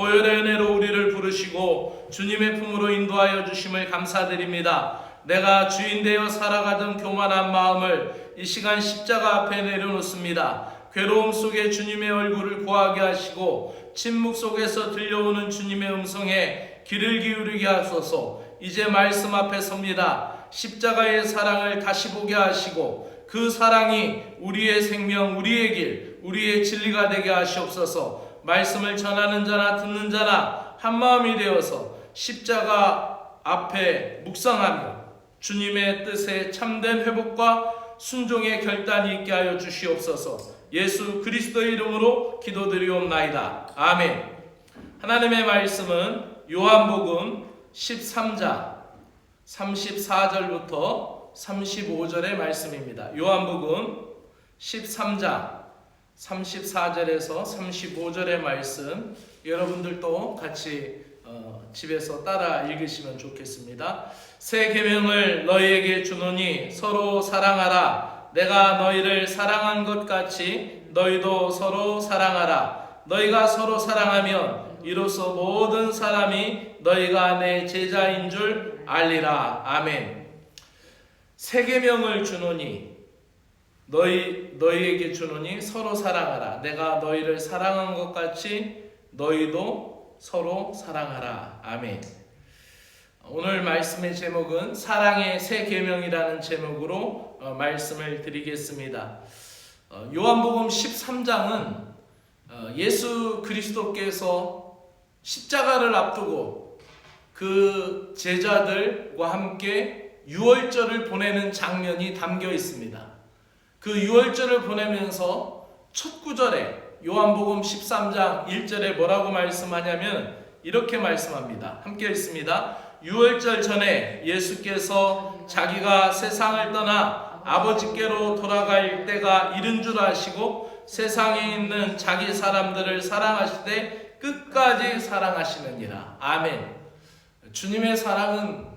보혈의 은혜로 우리를 부르시고 주님의 품으로 인도하여 주심을 감사드립니다. 내가 주인 되어 살아가던 교만한 마음을 이 시간 십자가 앞에 내려놓습니다. 괴로움 속에 주님의 얼굴을 구하게 하시고 침묵 속에서 들려오는 주님의 음성에 귀를 기울이게 하소서. 이제 말씀 앞에 섭니다. 십자가의 사랑을 다시 보게 하시고 그 사랑이 우리의 생명, 우리의 길, 우리의 진리가 되게 하시옵소서. 말씀을 전하는 자나 듣는 자나 한 마음이 되어서 십자가 앞에 묵상하며 주님의 뜻에 참된 회복과 순종의 결단이 있게 하여 주시옵소서. 예수 그리스도의 이름으로 기도드리옵나이다. 아멘. 하나님의 말씀은 요한복음 13장 34절부터 35절의 말씀입니다. 요한복음 13장 34절에서 35절의 말씀 여러분들도 같이 어, 집에서 따라 읽으시면 좋겠습니다. 새 계명을 너희에게 주노니 서로 사랑하라. 내가 너희를 사랑한 것 같이 너희도 서로 사랑하라. 너희가 서로 사랑하면 이로써 모든 사람이 너희가 내 제자인 줄 알리라. 아멘. 새 계명을 주노니 너희 너희에게 주노니 서로 사랑하라. 내가 너희를 사랑한 것 같이 너희도 서로 사랑하라. 아멘. 오늘 말씀의 제목은 사랑의 새 계명이라는 제목으로 어, 말씀을 드리겠습니다. 어, 요한복음 13장은 어, 예수 그리스도께서 십자가를 앞두고 그 제자들과 함께 유월절을 보내는 장면이 담겨 있습니다. 그 유월절을 보내면서 첫 구절에 요한복음 13장 1절에 뭐라고 말씀하냐면 이렇게 말씀합니다. 함께 읽습니다. 유월절 전에 예수께서 자기가 세상을 떠나 아버지께로 돌아갈 때가 이른 줄 아시고 세상에 있는 자기 사람들을 사랑하시되 끝까지 사랑하시느니라. 아멘. 주님의 사랑은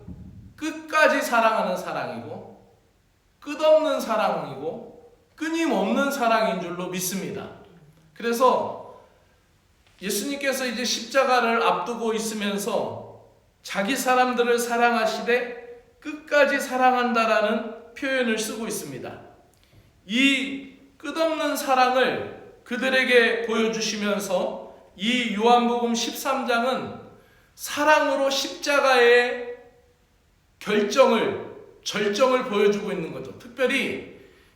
끝까지 사랑하는 사랑이고 끝없는 사랑이고 끊임없는 사랑인 줄로 믿습니다. 그래서 예수님께서 이제 십자가를 앞두고 있으면서 자기 사람들을 사랑하시되 끝까지 사랑한다라는 표현을 쓰고 있습니다. 이 끝없는 사랑을 그들에게 보여주시면서 이 요한복음 13장은 사랑으로 십자가의 결정을 절정을 보여주고 있는 거죠. 특별히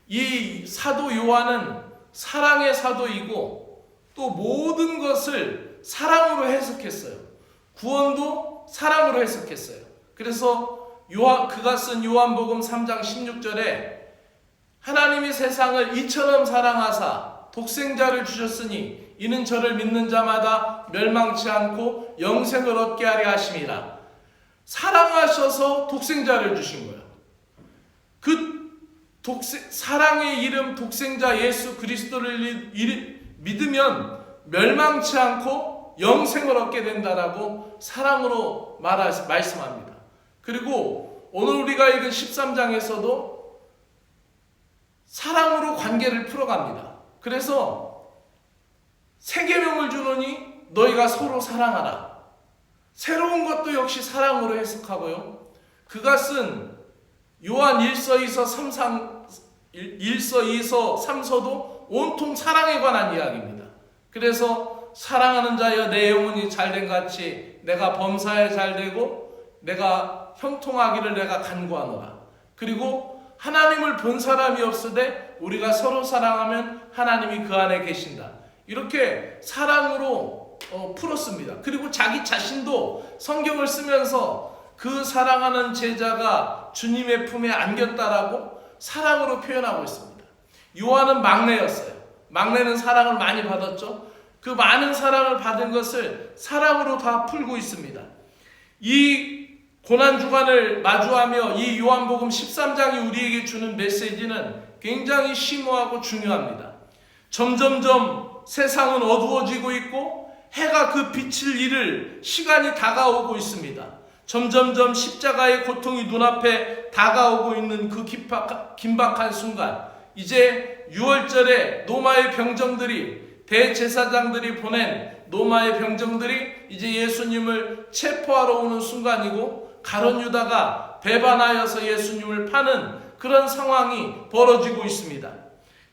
이 사도 요한은 사랑의 사도이고 또 모든 것을 사랑으로 해석했어요. 구원도 사랑으로 해석했어요. 그래서 요한 그가 쓴 요한복음 3장 16절에 하나님이 세상을 이처럼 사랑하사 독생자를 주셨으니 이는 저를 믿는 자마다 멸망치 않고 영생을 얻게 하려 하심이라. 사랑하셔서 독생자를 주신 거예요. 그 독생, 사랑의 이름 독생자 예수 그리스도를 믿으면 멸망치 않고 영생을 얻게 된다라고 사랑으로 말하, 말씀합니다. 그리고 오늘 우리가 읽은 13장에서도 사랑으로 관계를 풀어갑니다. 그래서 세계명을 주노니 너희가 서로 사랑하라. 새로운 것도 역시 사랑으로 해석하고요. 그가 쓴 요한 1서 2서 3상 1서 2서 3서도 온통 사랑에 관한 이야기입니다. 그래서 사랑하는 자여 내 영혼이 잘된 같이 내가 범사에 잘되고 내가 형통하기를 내가 간구하노라. 그리고 하나님을 본 사람이 없으되 우리가 서로 사랑하면 하나님이 그 안에 계신다. 이렇게 사랑으로 어, 풀었습니다. 그리고 자기 자신도 성경을 쓰면서 그 사랑하는 제자가 주님의 품에 안겼다라고 사랑으로 표현하고 있습니다. 요한은 막내였어요. 막내는 사랑을 많이 받았죠. 그 많은 사랑을 받은 것을 사랑으로 다 풀고 있습니다. 이 고난 주간을 마주하며 이 요한복음 13장이 우리에게 주는 메시지는 굉장히 심오하고 중요합니다. 점점점 세상은 어두워지고 있고 해가 그 빛을 잃을 시간이 다가오고 있습니다. 점점점 십자가의 고통이 눈앞에 다가오고 있는 그 긴박, 긴박한 순간, 이제 6월절에 노마의 병정들이 대제사장들이 보낸 로마의 병정들이 이제 예수님을 체포하러 오는 순간이고 가론 유다가 배반하여서 예수님을 파는 그런 상황이 벌어지고 있습니다.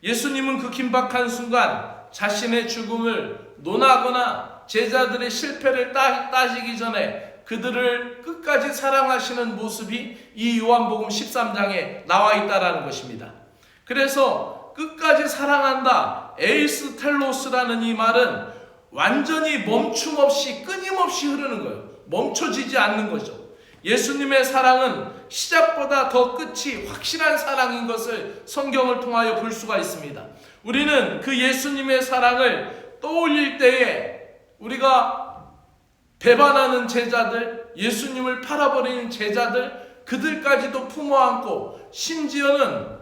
예수님은 그 긴박한 순간 자신의 죽음을 논하거나 제자들의 실패를 따, 따지기 전에 그들을 끝까지 사랑하시는 모습이 이 요한복음 13장에 나와 있다라는 것입니다. 그래서 끝까지 사랑한다. 에이스 텔로스라는 이 말은 완전히 멈춤 없이 끊임없이 흐르는 거예요. 멈춰지지 않는 거죠. 예수님의 사랑은 시작보다 더 끝이 확실한 사랑인 것을 성경을 통하여 볼 수가 있습니다. 우리는 그 예수님의 사랑을 떠올릴 때에 우리가 배반하는 제자들, 예수님을 팔아버리는 제자들, 그들까지도 품어 안고 심지어는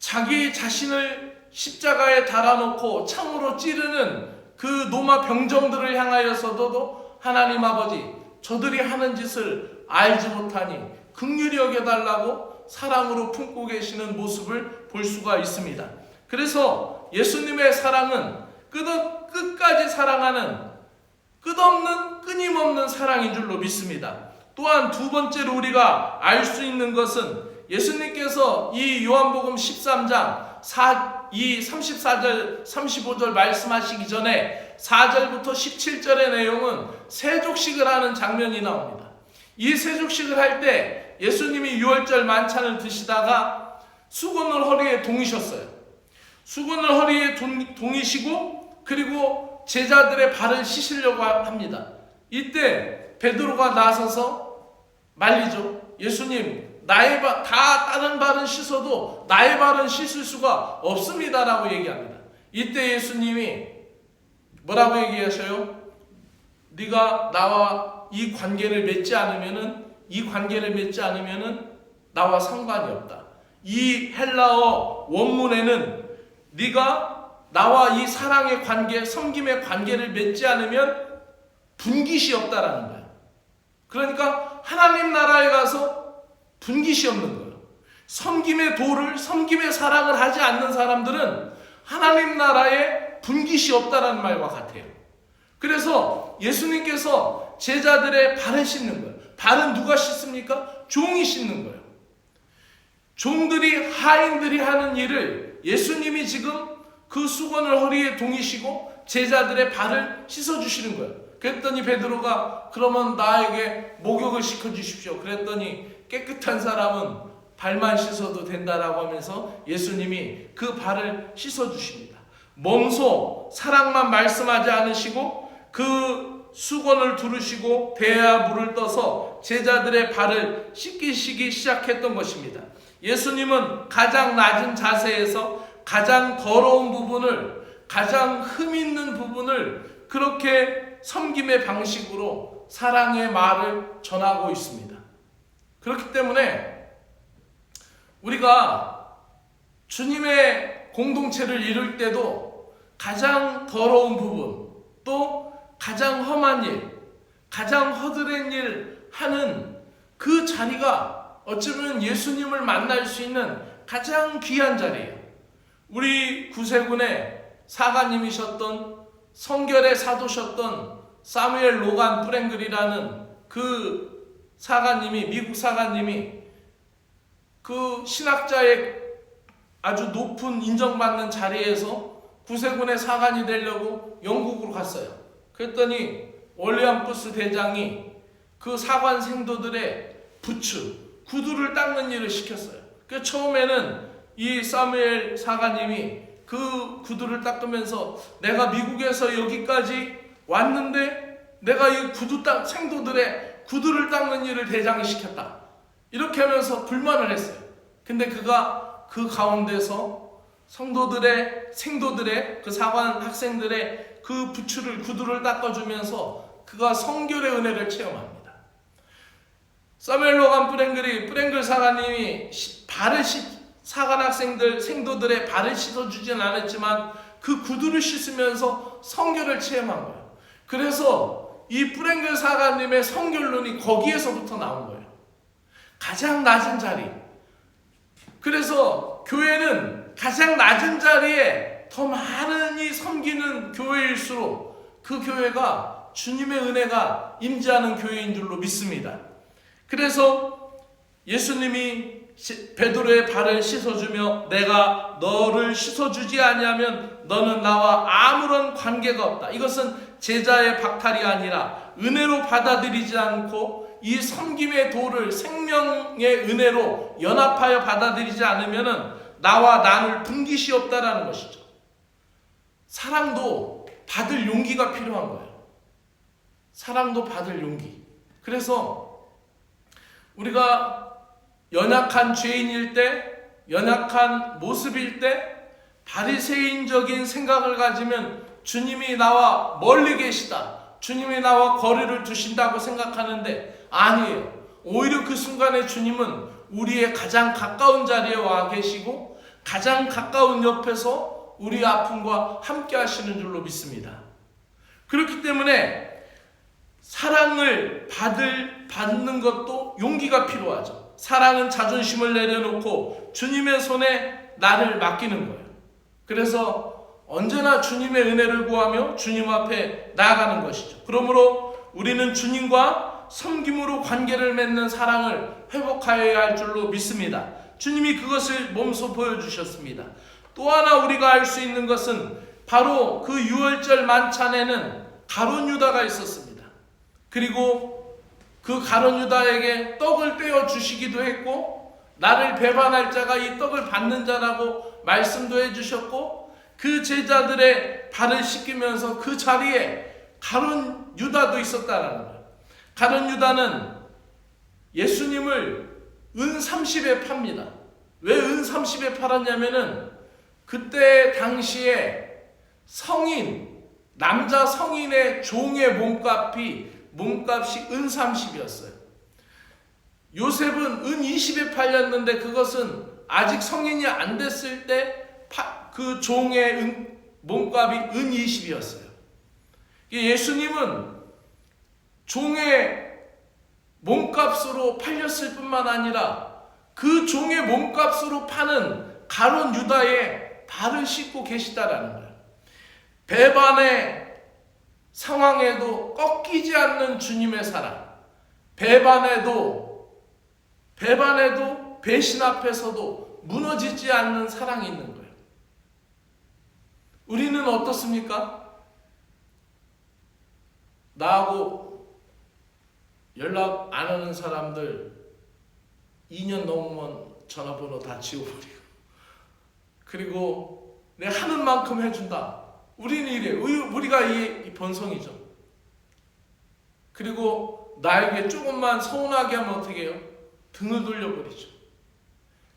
자기 자신을 십자가에 달아놓고 창으로 찌르는 그 노마 병정들을 향하여서도 하나님 아버지 저들이 하는 짓을 알지 못하니 극률이 여겨달라고 사랑으로 품고 계시는 모습을 볼 수가 있습니다. 그래서 예수님의 사랑은 끝, 끝까지 사랑하는 끝없는 끊임없는 사랑인 줄로 믿습니다. 또한 두 번째로 우리가 알 수 있는 것은 예수님께서 이 요한복음 13장 4, 이 34절, 35절 말씀하시기 전에 4절부터 17절의 내용은 세족식을 하는 장면이 나옵니다. 이 세족식을 할 때 예수님이 유월절 만찬을 드시다가 수건을 허리에 동이셨어요. 수건을 허리에 동, 동이시고 그리고 제자들의 발을 씻으려고 합니다. 이때 베드로가 나서서 말리죠. 예수님, 나의 발, 다 다른 발은 씻어도 나의 발은 씻을 수가 없습니다라고 얘기합니다. 이때 예수님이 뭐라고 얘기하셔요? 네가 나와 이 관계를 맺지 않으면은 이 관계를 맺지 않으면은 나와 상관이 없다. 이 헬라어 원문에는 네가 나와 이 사랑의 관계, 섬김의 관계를 맺지 않으면 분깃이 없다라는 거예요. 그러니까 하나님 나라에 가서 분깃이 없는 거예요. 섬김의 도를, 섬김의 사랑을 하지 않는 사람들은 하나님 나라에 분깃이 없다라는 말과 같아요. 그래서 예수님께서 제자들의 발을 씻는 거예요. 발은 누가 씻습니까? 종이 씻는 거예요. 종들이 하인들이 하는 일을 예수님이 지금 그 수건을 허리에 동이시고 제자들의 발을 씻어 주시는 거예요. 그랬더니 베드로가 그러면 나에게 목욕을 시켜 주십시오. 그랬더니 깨끗한 사람은 발만 씻어도 된다라고 하면서 예수님이 그 발을 씻어 주십니다. 몸소 사랑만 말씀하지 않으시고 그 수건을 두르시고 배야 물을 떠서 제자들의 발을 씻기시기 시작했던 것입니다. 예수님은 가장 낮은 자세에서 가장 더러운 부분을 가장 흠 있는 부분을 그렇게 섬김의 방식으로 사랑의 말을 전하고 있습니다. 그렇기 때문에 우리가 주님의 공동체를 이룰 때도 가장 더러운 부분 또 가장 험한 일, 가장 허드렛 일 하는 그 자리가 어쩌면 예수님을 만날 수 있는 가장 귀한 자리예요. 우리 구세군의 사가님이셨던 성결의 사도셨던 사무엘 로간 프랭글이라는 그 사가님이 미국 사가님이 그 신학자의 아주 높은 인정받는 자리에서 구세군의 사관이 되려고 영국으로 갔어요. 그랬더니 월리암푸스 대장이 그 사관 생도들의 부츠, 구두를 닦는 일을 시켰어요. 그 처음에는 이 사무엘 사가님이 그 구두를 닦으면서 내가 미국에서 여기까지 왔는데 내가 이 구두 닦 생도들의 구두를 닦는 일을 대장이 시켰다. 이렇게 하면서 불만을 했어요. 근데 그가 그 가운데서 성도들의 생도들의 그 사관 학생들의 그 부츠를 구두를 닦아주면서 그가 성결의 은혜를 체험합니다. 사멜 로간 프랭글이 프랭글 사관님이 발을 씻 사관 학생들 생도들의 발을 씻어주진 않았지만 그 구두를 씻으면서 성결을 체험한 거예요. 그래서 이 프랭글 사관님의 성결론이 거기에서부터 나온 거예요. 가장 낮은 자리. 그래서 교회는 가장 낮은 자리에 더 많은 이 섬기는 교회일수록 그 교회가 주님의 은혜가 임재하는 교회인 줄로 믿습니다. 그래서 예수님이 시- 베드로의 발을 씻어주며 내가 너를 씻어주지 아니하면 너는 나와 아무런 관계가 없다. 이것은 제자의 박탈이 아니라 은혜로 받아들이지 않고 이 섬김의 도를 생명의 은혜로 연합하여 받아들이지 않으면은 나와 나눌 분깃이 없다라는 것이죠. 사랑도 받을 용기가 필요한 거예요. 사랑도 받을 용기. 그래서 우리가 연약한 죄인일 때, 연약한 모습일 때, 바리새인적인 생각을 가지면 주님이 나와 멀리 계시다. 주님이 나와 거리를 두신다고 생각하는데 아니에요. 오히려 그 순간에 주님은 우리의 가장 가까운 자리에 와 계시고 가장 가까운 옆에서 우리의 아픔과 함께 하시는 줄로 믿습니다. 그렇기 때문에 사랑을 받을 받는 것도 용기가 필요하죠. 사랑은 자존심을 내려놓고 주님의 손에 나를 맡기는 거예요. 그래서 언제나 주님의 은혜를 구하며 주님 앞에 나아가는 것이죠. 그러므로 우리는 주님과 섬김으로 관계를 맺는 사랑을 회복하여야 할 줄로 믿습니다. 주님이 그것을 몸소 보여주셨습니다. 또 하나 우리가 알 수 있는 것은 바로 그 유월절 만찬에는 가론 유다가 있었습니다. 그리고 그 가론 유다에게 떡을 떼어 주시기도 했고 나를 배반할 자가 이 떡을 받는 자라고 말씀도 해 주셨고 그 제자들의 발을 씻기면서 그 자리에 가론 유다도 있었다라는 거예요. 가론 유다는 예수님을 은 30에 팝니다. 왜 은 30에 팔았냐면은 그때 당시에 성인 남자 성인의 종의 몸값이 몸값이 은 30이었어요. 요셉은 은 20에 팔렸는데 그것은 아직 성인이 안 됐을 때 그 종의 은, 몸값이 은 20이었어요. 예수님은 종의 몸값으로 팔렸을 뿐만 아니라 그 종의 몸값으로 파는 가론 유다의 발을 씻고 계시다라는 거예요. 배반의 상황에도 꺾이지 않는 주님의 사랑. 배반에도 배반에도 배신 앞에서도 무너지지 않는 사랑이 있는 거예요. 우리는 어떻습니까? 나하고 연락 안 하는 사람들 2년 넘으면 전화번호 다 지워버리고 그리고 내 하는 만큼 해준다. 우리는 이래. 우리가 이 본성이죠. 그리고 나에게 조금만 서운하게 하면 어떻게 해요? 등을 돌려버리죠.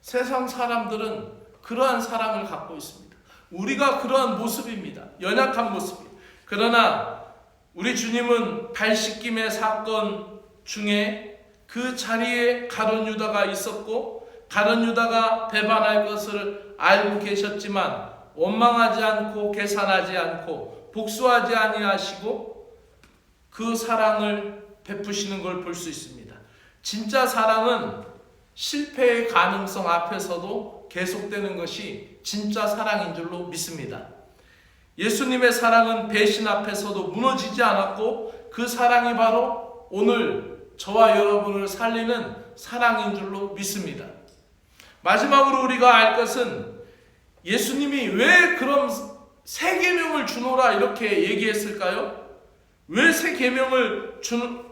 세상 사람들은 그러한 사랑을 갖고 있습니다. 우리가 그러한 모습입니다. 연약한 모습이. 그러나 우리 주님은 발 씻김의 사건 중에 그 자리에 가론 유다가 있었고 가론 유다가 배반할 것을 알고 계셨지만 원망하지 않고 계산하지 않고 복수하지 아니하시고 그 사랑을 베푸시는 걸 볼 수 있습니다. 진짜 사랑은 실패의 가능성 앞에서도 계속되는 것이 진짜 사랑인 줄로 믿습니다. 예수님의 사랑은 배신 앞에서도 무너지지 않았고 그 사랑이 바로 오늘 저와 여러분을 살리는 사랑인 줄로 믿습니다. 마지막으로 우리가 알 것은 예수님이 왜 그럼 새 계명을 주노라 이렇게 얘기했을까요? 왜새 계명을 주,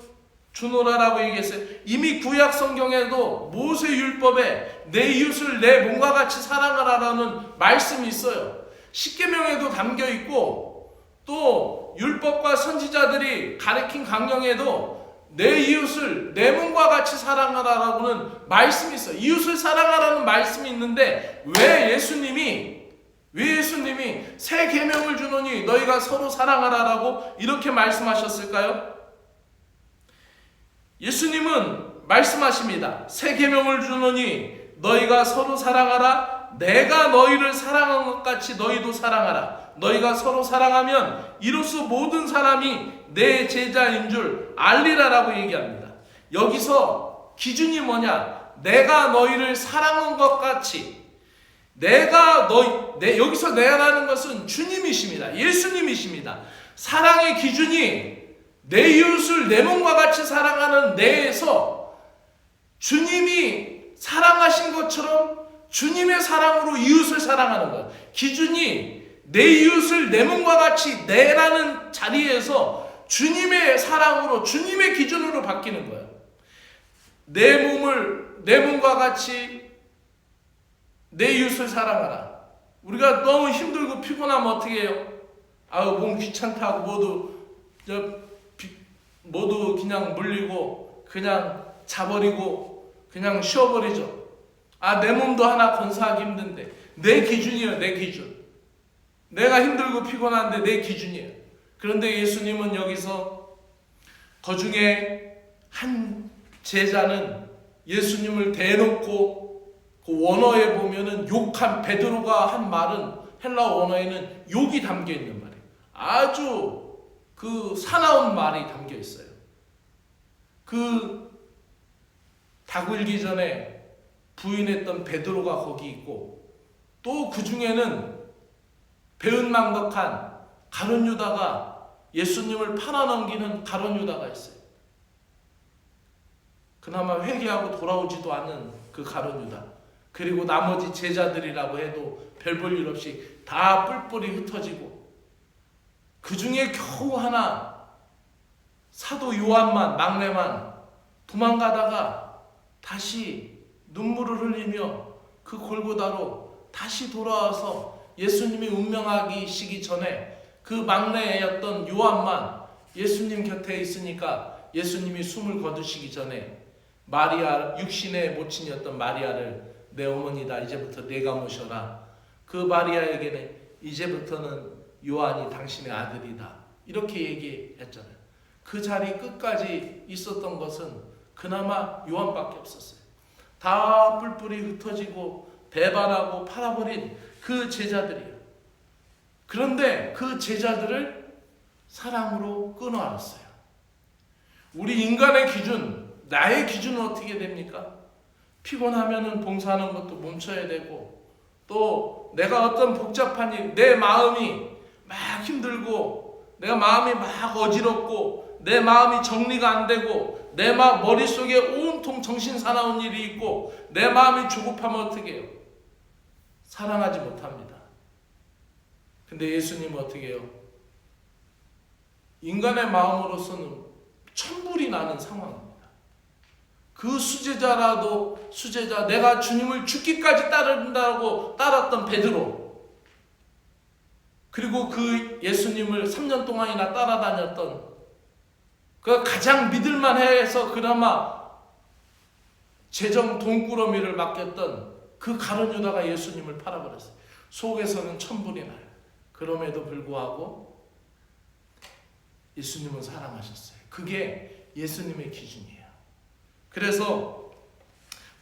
주노라라고 얘기했어요? 이미 구약 성경에도 모세 율법에 내 이웃을 내 몸과 같이 사랑하라라는 말씀이 있어요. 십계명에도 담겨 있고 또 율법과 선지자들이 가르친 강령에도 내 이웃을 내 몸과 같이 사랑하라라고는 말씀이 있어요. 이웃을 사랑하라는 말씀이 있는데 왜 예수님이 왜 예수님이 새 계명을 주노니 너희가 서로 사랑하라라고 이렇게 말씀하셨을까요? 예수님은 말씀하십니다. 새 계명을 주노니 너희가 서로 사랑하라. 내가 너희를 사랑한 것 같이 너희도 사랑하라. 너희가 서로 사랑하면 이로써 모든 사람이 내 제자인 줄 알리라라고 얘기합니다. 여기서 기준이 뭐냐? 내가 너희를 사랑한 것 같이 내가 너희 내 여기서 내라는 것은 주님이십니다. 예수님이십니다. 사랑의 기준이 내 이웃을 내 몸과 같이 사랑하는 내에서 주님이 사랑하신 것처럼 주님의 사랑으로 이웃을 사랑하는 것. 기준이 내 이웃을 내 몸과 같이 내라는 자리에서 주님의 사랑으로 주님의 기준으로 바뀌는 거예요. 내 몸을 내 몸과 같이 내 이웃을 사랑하라. 우리가 너무 힘들고 피곤하면 어떻게 해요? 아우 몸 귀찮다고 모두 모두 그냥 물리고 그냥 자버리고 그냥 쉬어버리죠. 아 내 몸도 하나 건사하기 힘든데 내 기준이에요 내 기준. 내가 힘들고 피곤한데 내 기준이에요. 그런데 예수님은 여기서 그 중에 한 제자는 예수님을 대놓고 그 원어에 보면은 욕한 베드로가 한 말은 헬라 원어에는 욕이 담겨 있는 말이에요. 아주 그 사나운 말이 담겨 있어요. 그 다굴기 전에 부인했던 베드로가 거기 있고 또 그 중에는 배은망덕한 가론 유다가 예수님을 팔아넘기는 가론 유다가 있어요. 그나마 회개하고 돌아오지도 않는 그 가론 유다. 그리고 나머지 제자들이라고 해도 별 볼 일 없이 다 뿔뿔이 흩어지고 그 중에 겨우 하나 사도 요한만 막내만 도망가다가 다시 눈물을 흘리며 그 골고다로 다시 돌아와서 예수님이 운명하기 시기 전에 그 막내였던 요한만 예수님 곁에 있으니까 예수님이 숨을 거두시기 전에 마리아 육신의 모친이었던 마리아를 내 어머니다 이제부터 내가 모셔라. 그 마리아에게는 이제부터는 요한이 당신의 아들이다. 이렇게 얘기했잖아요. 그 자리 끝까지 있었던 것은 그나마 요한밖에 없었어요. 다 뿔뿔이 흩어지고 배반하고 팔아버린 그 제자들이에요 그런데 그 제자들을 사랑으로 끊어왔어요 우리 인간의 기준 나의 기준은 어떻게 됩니까? 피곤하면은 봉사하는 것도 멈춰야 되고 또 내가 어떤 복잡한 일, 내 마음이 막 힘들고 내가 마음이 막 어지럽고 내 마음이 정리가 안 되고 내 마, 머릿속에 온통 정신 사나운 일이 있고 내 마음이 조급하면 어떻게 해요? 사랑하지 못합니다. 근데 예수님은 어떻게 해요? 인간의 마음으로서는 천불이 나는 상황입니다. 그 수제자라도 수제자 내가 주님을 죽기까지 따른다고 따랐던 베드로 그리고 그 예수님을 3년 동안이나 따라다녔던 그 가장 믿을만 해서 그나마 재정 돈꾸러미를 맡겼던 그 가론 유다가 예수님을 팔아버렸어요. 속에서는 천불이 나요. 그럼에도 불구하고 예수님은 사랑하셨어요. 그게 예수님의 기준이에요. 그래서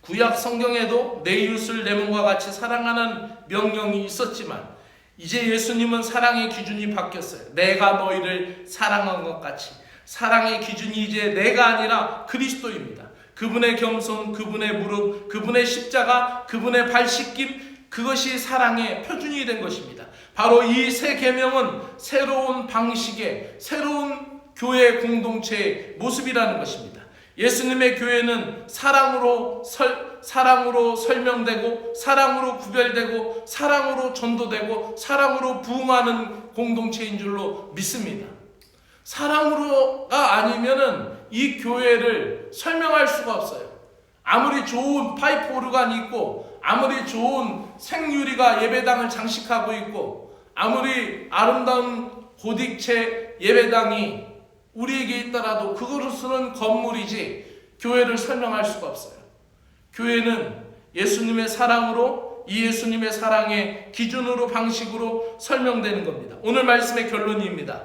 구약 성경에도 내 이웃을 내 몸과 같이 사랑하는 명령이 있었지만 이제 예수님은 사랑의 기준이 바뀌었어요. 내가 너희를 사랑한 것 같이 사랑의 기준이 이제 내가 아니라 그리스도입니다. 그분의 겸손, 그분의 무릎, 그분의 십자가, 그분의 발 씻김 그것이 사랑의 표준이 된 것입니다. 바로 이세 계명은 새로운 방식의 새로운 교회 공동체의 모습이라는 것입니다. 예수님의 교회는 사랑으로 설, 사랑으로 설명되고 사랑으로 구별되고 사랑으로 전도되고 사랑으로 부흥하는 공동체인 줄로 믿습니다. 사랑으로가 아니면은 이 교회를 설명할 수가 없어요. 아무리 좋은 파이프 오르간이 있고 아무리 좋은 생유리가 예배당을 장식하고 있고 아무리 아름다운 고딕체 예배당이 우리에게 있더라도 그것으로는 건물이지 교회를 설명할 수가 없어요. 교회는 예수님의 사랑으로 이 예수님의 사랑의 기준으로 방식으로 설명되는 겁니다. 오늘 말씀의 결론입니다.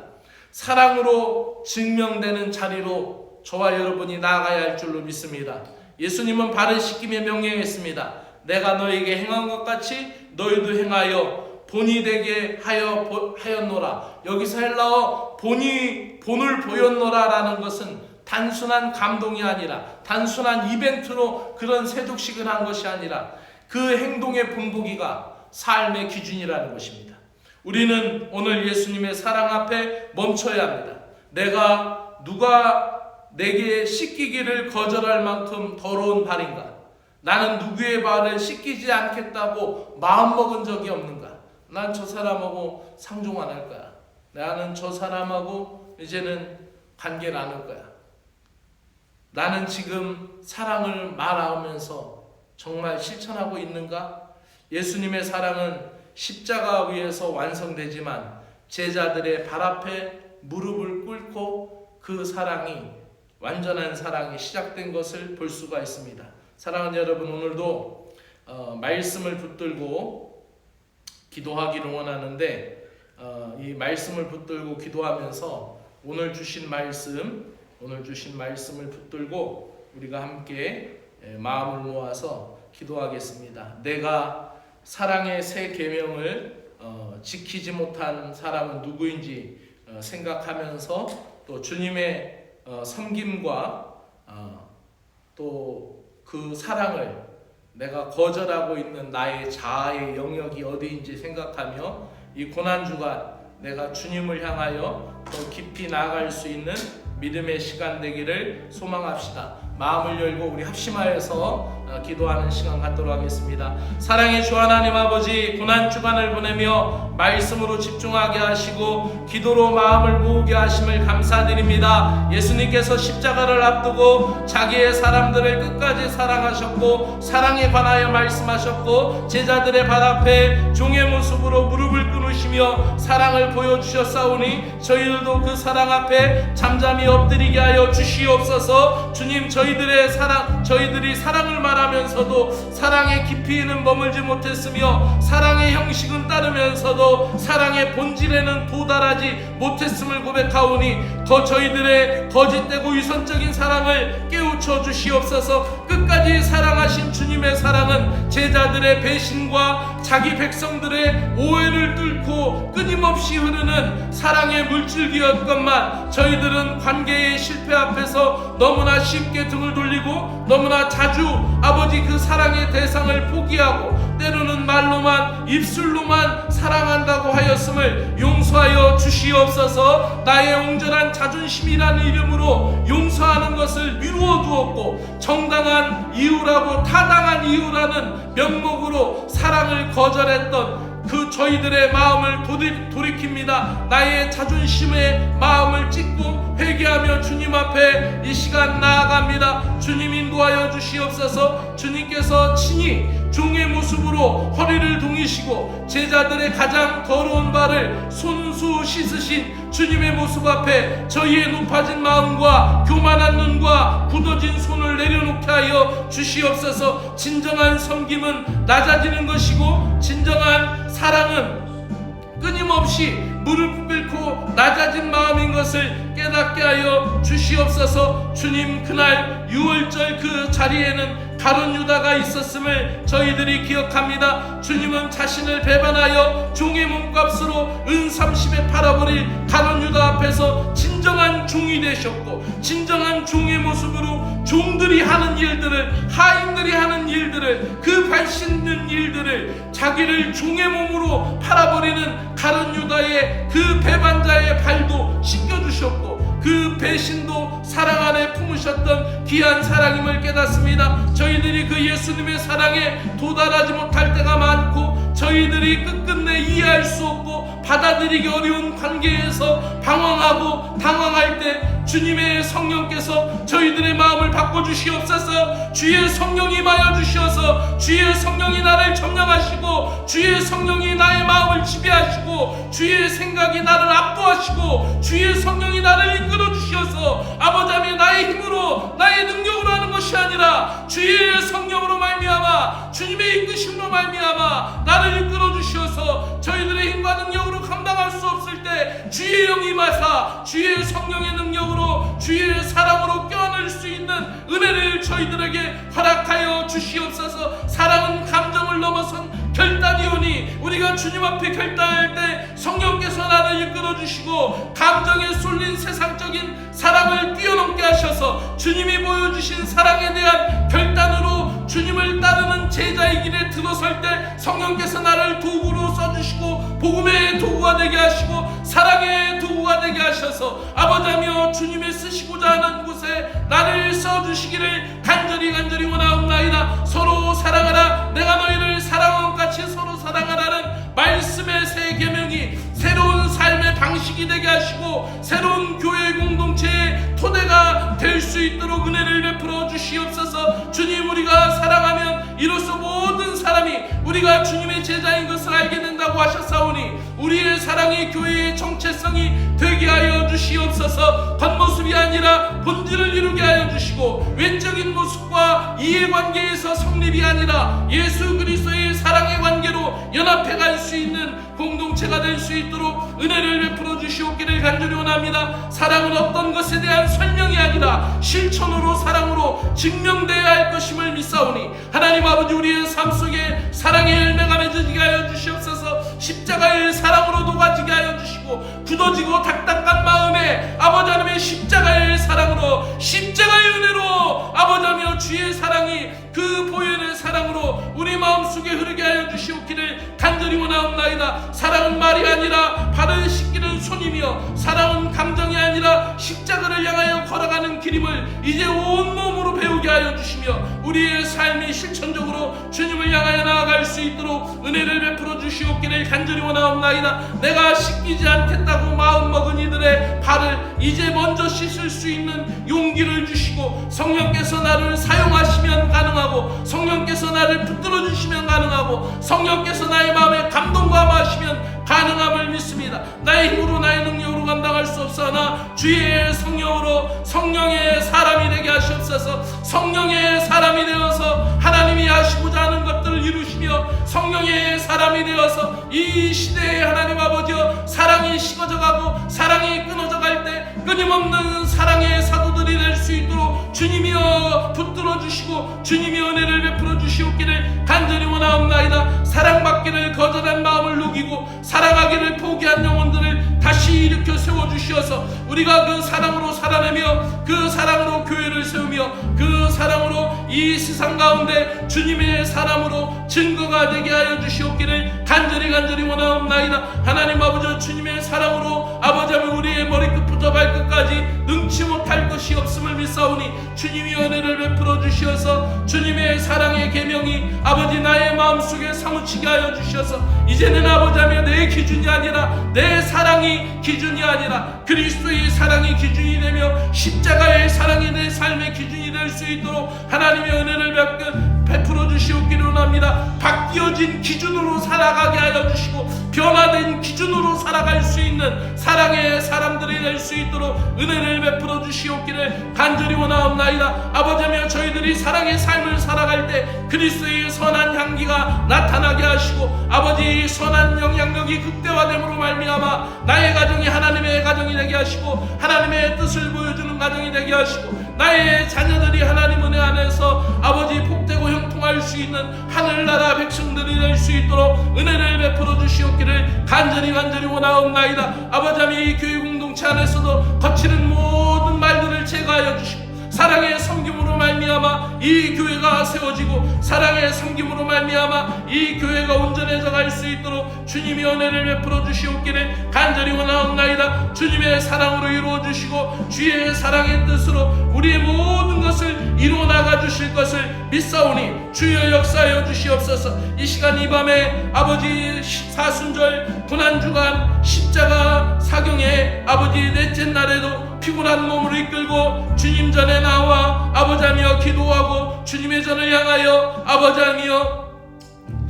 사랑으로 증명되는 자리로 저와 여러분이 나아가야 할 줄로 믿습니다. 예수님은 바른 씻김에 명령했습니다. 내가 너에게 행한 것 같이 너희도 행하여 본이 되게 하여 보, 하였노라. 여기서 헬라어 본이 본을 보였노라라는 것은 단순한 감동이 아니라 단순한 이벤트로 그런 세족식을 한 것이 아니라 그 행동의 본보기가 삶의 기준이라는 것입니다. 우리는 오늘 예수님의 사랑 앞에 멈춰야 합니다. 내가 누가 내게 씻기기를 거절할 만큼 더러운 발인가? 나는 누구의 발을 씻기지 않겠다고 마음먹은 적이 없는가? 난 저 사람하고 상종 안 할 거야. 나는 저 사람하고 이제는 관계 나눌 거야. 나는 지금 사랑을 말하면서 정말 실천하고 있는가? 예수님의 사랑은 십자가 위에서 완성되지만 제자들의 발 앞에 무릎을 꿇고 그 사랑이 완전한 사랑이 시작된 것을 볼 수가 있습니다. 사랑하는 여러분 오늘도 어, 말씀을 붙들고 기도하기를 원하는데 어, 이 말씀을 붙들고 기도하면서 오늘 주신 말씀 오늘 주신 말씀을 붙들고 우리가 함께 예, 마음을 모아서 기도하겠습니다. 내가 사랑의 새 계명을 어, 지키지 못한 사람은 누구인지 어, 생각하면서 또 주님의 어, 섬김과 어, 또그 사랑을 내가 거절하고 있는 나의 자아의 영역이 어디인지 생각하며 이 고난 주간 내가 주님을 향하여 더 깊이 나아갈 수 있는 믿음의 시간 되기를 소망합시다. 마음을 열고 우리 합심하여서 어, 기도하는 시간 갖도록 하겠습니다. 사랑의 주 하나님 아버지 고난 주간을 보내며 말씀으로 집중하게 하시고 기도로 마음을 모으게 하심을 감사드립니다. 예수님께서 십자가를 앞두고 자기의 사람들을 끝까지 사랑하셨고 사랑에 관하여 말씀하셨고 제자들의 발 앞에 종의 모습으로 무릎을 꿇으시며 사랑을 보여주셨사오니 저희들도 그 사랑 앞에 잠잠히 엎드리게 하여 주시옵소서 주님 저희들의 사랑 저희들이 사랑을 말 하면서도 사랑의 깊이는 머물지 못했으며 사랑의 형식은 따르면서도 사랑의 본질에는 도달하지 못했음을 고백하오니 더 저희들의 거짓되고 위선적인 사랑을 깨우쳐 주시옵소서 끝까지 사랑하신 주님의 사랑은 제자들의 배신과 자기 백성들의 오해를 뚫고 끊임없이 흐르는 사랑의 물줄기였건만 저희들은 관계의 실패 앞에서 너무나 쉽게 등을 돌리고 너무나 자주 아버지 그 사랑의 대상을 포기하고 때로는 말로만 입술로만 사랑한다고 하였음을 용서하여 주시옵소서 나의 온전한 자존심이라는 이름으로 용서하는 것을 미루어 두었고 정당한 이유라고 타당한 이유라는 명목으로 사랑을 거절했던 그 저희들의 마음을 도리, 돌이킵니다. 나의 자존심의 마음을 찢고 회개하며 주님 앞에 이 시간 나아갑니다. 주님 인도하여 주시옵소서 주님께서 친히 종의 모습으로 허리를 동이시고 제자들의 가장 더러운 발을 손수 씻으신 주님의 모습 앞에 저희의 높아진 마음과 교만한 눈과 굳어진 손을 내려놓게 하여 주시옵소서. 진정한 섬김은 낮아지는 것이고 진정한 사랑은 끊임없이 무릎 꿇고 낮아진 마음인 것을 깨닫게 하여 주시옵소서. 주님 그날 6월절 그 자리에는 가론 유다가 있었음을 저희들이 기억합니다. 주님은 자신을 배반하여 종의 몸값으로 은 30에 팔아버릴 가론 유다 앞에서 진정한 종이 되셨고 진정한 종의 모습으로 종들이 하는 일들을 하인들이 하는 일들을 그 발신된 일들을 자기를 종의 몸으로 팔아버리는 가론 유다의 그 배반자의 발도 씻겨주셨고 그 배신도 사랑 안에 품으셨던 귀한 사랑임을 깨닫습니다. 저희들이 그 예수님의 사랑에 도달하지 못할 때가 많고 저희들이 끝끝내 이해할 수 없고 받아들이기 어려운 관계에서 방황하고 당황할 때 주님의 성령께서 저희들의 마음을 바꿔주시옵소서. 주의 성령이 임하여 주시어서 주의 성령이 나를 점령하시고 주의 성령이 나의 마음을 지배하시고 주의 생각이 나를 압도하시고 주의 성령이 나를 이끌어 주시어서 아버지 나의 힘으로 나의 능력으로 하는 것이 아니라 주의 성령으로 말미암아 주님의 이끄심으로 말미암아 나를 이끌어 주시어서 저희들의 힘과 능력으로 감당할 수 없을 때 주의 영이 마사 주의 성령의 능력으로 주의 사랑으로 껴안을 수 있는 은혜를 저희들에게 허락하여 주시옵소서. 사랑은 감정을 넘어선 결단이오니 우리가 주님 앞에 결단할 때 성령께서 나를 이끌어 주시고 감정에 쏠린 세상적인 사랑을 뛰어넘게 하셔서 주님이 보여주신 사랑에 대한 결단으로 주님을 따르는 제자의 길에 들어설 때 성령께서 나를 도구로 써주시고 복음의 도구가 되게 하시고 사랑의 도구가 되게 하셔서 아버지며 주님이 쓰시고자 하는 곳에 나를 써주시기를 간절히 간절히 원하옵나이다. 서로 사랑하라 새로운 교회 공동체의 토대가 될 수 있도록 은혜를 베풀어 주시옵소서. 주님 우리가 사랑하면 이로써 모든 사람이 우리가 주님의 제자인 것을 알게 된다 고 하셨사오니 우리의 사랑이 교회의 정체성이 되게 하여 주시옵소서 겉모습이 아니라 본질을 이루게 하여 주시고 외적인 모습과 이해관계에서 성립이 아니라 예수 그리스도의 사랑의 관계로 연합해 갈 수 있는 공동체가 될 수 있도록 은혜를 베풀어 주시옵기를 간절히 원합니다. 사랑은 어떤 것에 대한 설명이 아니라 실천으로 사랑으로 증명되어야 할 것임을 믿사오니 하나님 아버지 우리의 삶 속에 사랑의 열매가 맺어지게 하여 주시옵소서 십자가의 사랑으로 녹아지게 하여 주시고 굳어지고 닥닥한 마음에 아버지 하나님의 십자가의 사랑으로 십자가의 은혜로 아버지 하며 주의 사랑이 그 보혈의 사랑으로 우리 마음속에 흐르게 하여 주시옵기를 간절히 원하옵나이다. 사랑은 말이 아니라 발을 씻기는 손이며 사랑은 감정이 아니라 십자가를 향하여 걸어가는 길임을 이제 온몸으로 배우게 하여 주시며 우리의 삶이 실천적으로 주님을 향하여 나아갈 수 있도록 은혜를 베풀어 주시옵기를 간절히 원하옵나이다. 내가 씻기지 않겠다고 마음먹은 이들의 발을 이제 먼저 씻을 수 있는 용기를 주시고 성령께서 나를 사용하시면 가능하고 성령께서 나를 붙들어 주시면 가능하고 성령께서 나의 마음에 감동과 마시면 가능함을 믿습니다. 나의 힘으로 나의 능력으로 감당할 수 없사나 주의 성령으로 성령의 사람이 되게 하시옵소서. 성령의 사람이 되어서 하나님이 하시고자 하는 것들을 이루시며 성령의 사람이 되어서 이 시대에 하나님 아버지여 사랑이 식어져 가고 사랑이 끊어져 갈 때 끊임없는 사랑의 사도들이 될 수 있도록 주님이여 붙들어 주시고 주님이 은혜를 베풀어 주시옵기를 간절히 원하옵나이다. 사랑받기를 거절한 마음을 녹이고 사랑하기를 포기한 영혼들을 다시 일으켜 세워 주시어서 우리가 그 사랑으로 살아내며 그 사랑으로 교회를 세우며 그 사랑으로 이 세상 가운데 주님의 사람으로 증거가 되게 하여 주시옵기를 간절히 간절히 원하옵나이다. 하나님 아버지 주님의 사랑으로 아버지 하면 우리의 머리끝부터 발끝까지 능치 못할 것이 없음을 믿사오니 주님이 은혜를 베풀어 주시어서 주님의 사랑의 계명이 아버지 나의 마음속에 사무치게 하여 주셔서 이제는 아버지 하며 내 기준이 아니라 내 사랑이 기준이 아니라 그리스도의 사랑이 기준이 되며 십자가의 사랑이 내 삶의 기준이 될 수 있도록 하나님의 은혜를 베풀 베풀어 주시옵기를 원합니다. 바뀌어진 기준으로 살아가게 하여 주시고 변화된 기준으로 살아갈 수 있는 사랑의 사람들이 될 수 있도록 은혜를 베풀어 주시옵기를 간절히 원하옵나이다. 아버지며 저희들이 사랑의 삶을 살아갈 때 그리스도의 선한 향기가 나타나게 하시고 아버지 선한 영향력이 극대화됨으로 말미암아 나의 가정이 하나님의 가정이 되게 하시고 하나님의 뜻을 보여주는 가정이 되게 하시고 나의 자녀들이 하나님 은혜 안에서 아버지 복되고 형 통할 수 있는 하늘나라 백성들이 될 수 있도록 은혜를 베풀어 주시옵기를 간절히 간절히 원하옵나이다. 아버지 이 교회 공동체 안에서도 거치는 모든 말들을 제거하여 주시고 사랑의 섬김으로 말미암아 이 교회가 세워지고 사랑의 섬김으로 말미암아 이 교회가 온전해져 갈 수 있도록 주님이 은혜를 베풀어 주시옵기를 간절히 원하옵나이다. 주님의 사랑으로 이루어 주시고 주의 사랑의 뜻으로 우리의 모든 것을 이루어 나가 주실 것을 믿사오니 주여 역사하여 주시옵소서. 이 시간 이 밤에 아버지 사순절 고난 주간 십자가 사경에 아버지 넷째 날에도 피곤한 몸을 이끌고 주님 전에 나와 아버지 하며 기도하고 주님의 전을 향하여 아버지 하며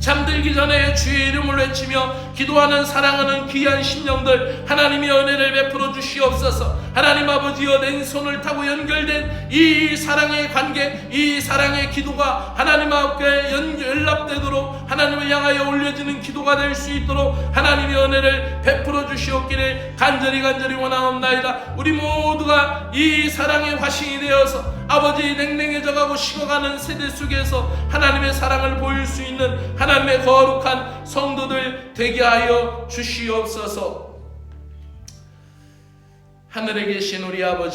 잠들기 전에 주의 이름을 외치며 기도하는 사랑하는 귀한 심령들 하나님의 은혜를 베풀어 주시옵소서. 하나님 아버지여 랜손을 타고 연결된 이 사랑의 관계 이 사랑의 기도가 하나님 앞에 연- 연락되도록 하나님을 향하여 올려지는 기도가 될 수 있도록 하나님의 은혜를 베풀어 주시옵기를 간절히 간절히 원하옵나이다. 우리 모두가 이 사랑의 화신이 되어서 아버지 냉랭해져가고 식어가는 세대 속에서 하나님의 사랑을 보일 수 있는 하나님의 거룩한 성도들 되게 하여 주시옵소서. 하늘에 계신 우리 아버지